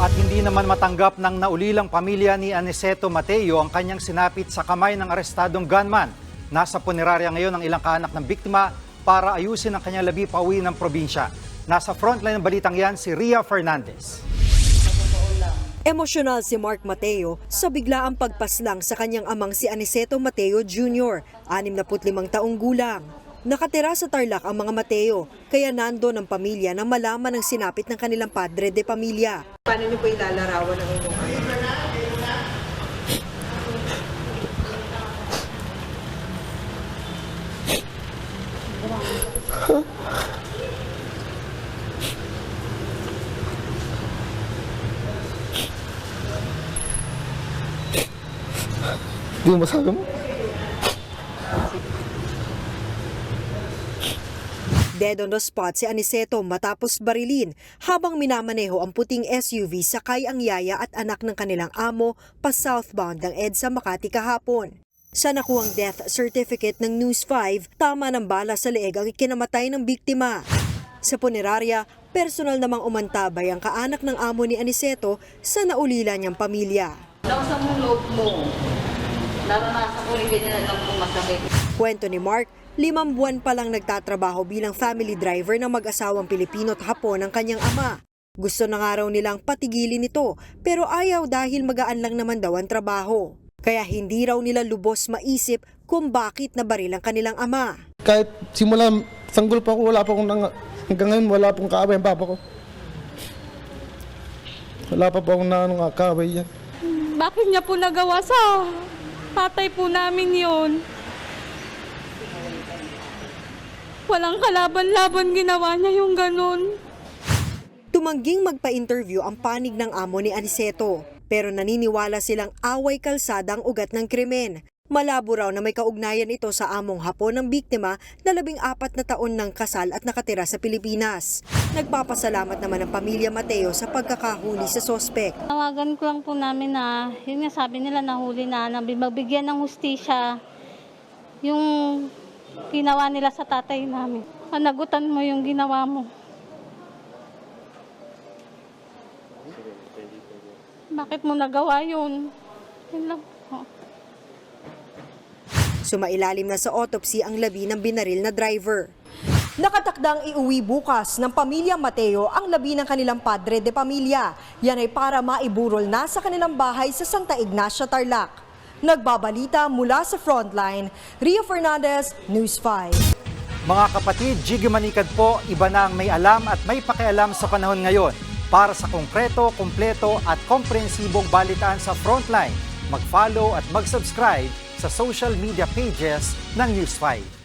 At hindi naman matanggap ng naulilang pamilya ni Aniceto Mateo ang kanyang sinapit sa kamay ng arestadong gunman. Nasa punerarya ngayon ang ilang kaanak ng biktima para ayusin ang kanyang labi pauwi ng probinsya. Nasa frontline ng balitang yan si Ria Fernandez. Emosyonal si Mark Mateo sa biglaang pagpaslang sa kanyang amang si Aniceto Mateo Jr., 65 taong gulang. Nakatira sa Tarlac ang mga Mateo, kaya nando ng pamilya na malaman ang sinapit ng kanilang padre de pamilya. Paano niyo po ilalarawan ang inyong anak? Di mo masabi mo? Dead on the spot si Aniceto matapos barilin habang minamaneho ang puting SUV sakay ang yaya at anak ng kanilang amo pa southbound ng EDSA Makati kahapon. Sa nakuhang death certificate ng News 5, tama ng bala sa leeg ang ikinamatay ng biktima. Sa punerarya, personal namang umantabay ang kaanak ng amo ni Aniceto sa naulila niyang pamilya. Nausa mo loob mo. Naranasan ko rin ganyan lang kung masakit. Kwento ni Mark, limang buwan pa lang nagtatrabaho bilang family driver ng mag-asawang Pilipino at Hapon ang kanyang ama. Gusto na nga raw nilang patigilin ito pero ayaw dahil magaan lang naman daw ang trabaho. Kaya hindi raw nila lubos maisip kung bakit nabaril ang kanilang ama. Kahit simula, sanggol pa ako, wala pa akong nang, hanggang ngayon wala pong kaaway ang papa ko. Wala pa po akong na, ano, kaaway yan. Bakit niya po nagawa sa tatay po namin yon? Walang kalaban-laban ginawa niya yung ganun. Tumangging magpa-interview ang panig ng amo ni Aniceto pero naniniwala silang away kalsada ang ugat ng krimen. Malabo raw na may kaugnayan ito sa among hapon ng biktima na labing apat na taon ng kasal at nakatira sa Pilipinas. Nagpapasalamat naman ang pamilya Mateo sa pagkakahuli sa sospek. Tawagan ko lang po namin na, yun nga sabi nila nahuli na, na magbigyan ng hustisya yung ginawa nila sa tatay namin. Panagutan mo yung ginawa mo. Bakit mo nagawa yun? Yun lang po. Sumailalim na sa autopsy ang labi ng binaril na driver. Nakatakdang iuwi bukas ng pamilya Mateo ang labi ng kanilang padre de pamilya. Yan ay para maiburol na sa kanilang bahay sa Santa Ignacia, Tarlac. Nagbabalita mula sa Frontline, Rio Fernandez, News 5. Mga kapatid, Jiggy Manikad po, iba na ang may alam at may pakialam sa panahon ngayon. Para sa konkreto, kumpleto at komprehensibong balitaan sa Frontline, mag-follow at mag-subscribe sa social media pages ng News 5.